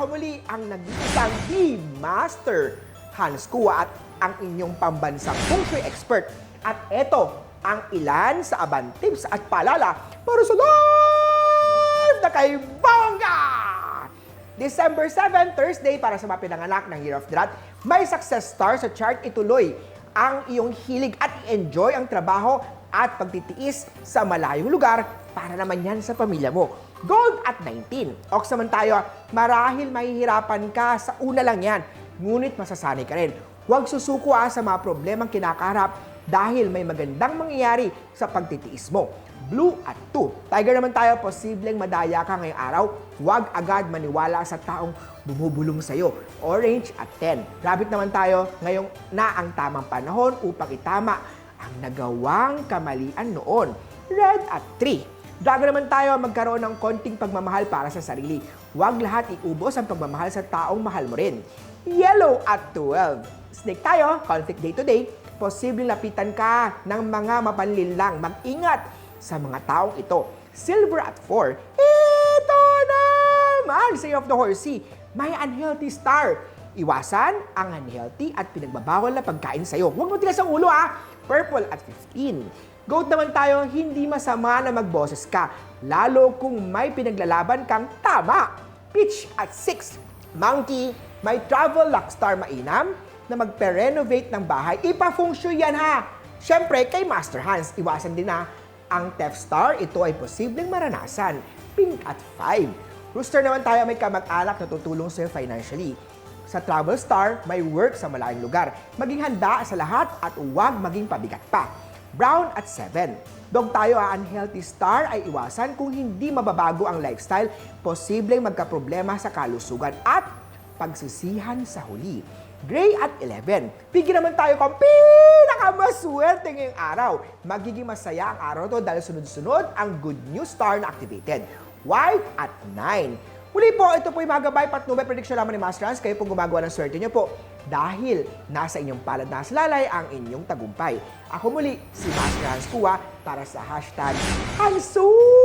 Ako muli ang nag-iisang The Master Hans Kua at ang inyong pambansang feng shui expert. At eto ang ilan sa aban tips at paalala para sa live na kay Bongga! December 7, Thursday, para sa mga pinanganak ng Year of the Rat, may success star sa chart ituloy ang iyong hilig at i-enjoy ang trabaho at pagtitiis sa malayong lugar para naman yan sa pamilya mo. Gold at 19. Ox naman tayo, marahil mahihirapan ka sa una lang yan, ngunit masasanay ka rin. Huwag susuko ah, sa mga problemang kinakaharap dahil may magandang mangyayari sa pagtitiis mo. Blue at 2. Tiger naman tayo, posibleng madaya ka ngayong araw. Huwag agad maniwala sa taong bumubulong sa'yo. Orange at 10. Rabbit naman tayo, ngayong na ang tamang panahon upang itama ang nagawang kamalian noon. Red at 3. Dragon naman tayo, magkaroon ng konting pagmamahal para sa sarili. Huwag lahat iubos ang pagmamahal sa taong mahal mo rin. Yellow at 12. Snake tayo, conflict day to day. Posibleng lapitan ka ng mga mapanlinlang. Mag-ingat sa mga taong ito. Silver at 4. Ito naman! Say of the horsey. May unhealthy star. Iwasan ang unhealthy at pinagbabawal na pagkain sa'yo. Huwag mo tigas ang ulo ah! Purple at 15. Goat naman tayo, hindi masama na magboses ka, lalo kung may pinaglalaban kang tama. Peach at 6. Monkey, may travel luck star mainam na magpe-renovate ng bahay. Ipa-feng shui yan ha! Siyempre, kay Master Hans, iwasan din na ang Theft Star, ito ay posibleng maranasan. Pink at 5. Rooster naman tayo may kamag-anak na tutulong sa'yo financially. Sa Travel Star, may work sa malayong lugar. Maging handa sa lahat at huwag maging pabigat pa. Brown at 7. Dog tayo ang unhealthy star ay iwasan kung hindi mababago ang lifestyle, posibleng magkaproblema sa kalusugan at pagsisihan sa huli. Gray at 11. Bigyan naman tayo kung pinakamaswerte ngayong araw. Magiging masaya ang araw to dahil sunod-sunod ang good news star na activated. White at 9. Muli po, ito po yung mga gabay patnubay prediction lamang ni Master Hans. Kayo po gumagawa ng swerte niyo po dahil nasa inyong palad na lalay ang inyong tagumpay. Ako muli, si Master Hans Kua para sa hashtag Hansuwerte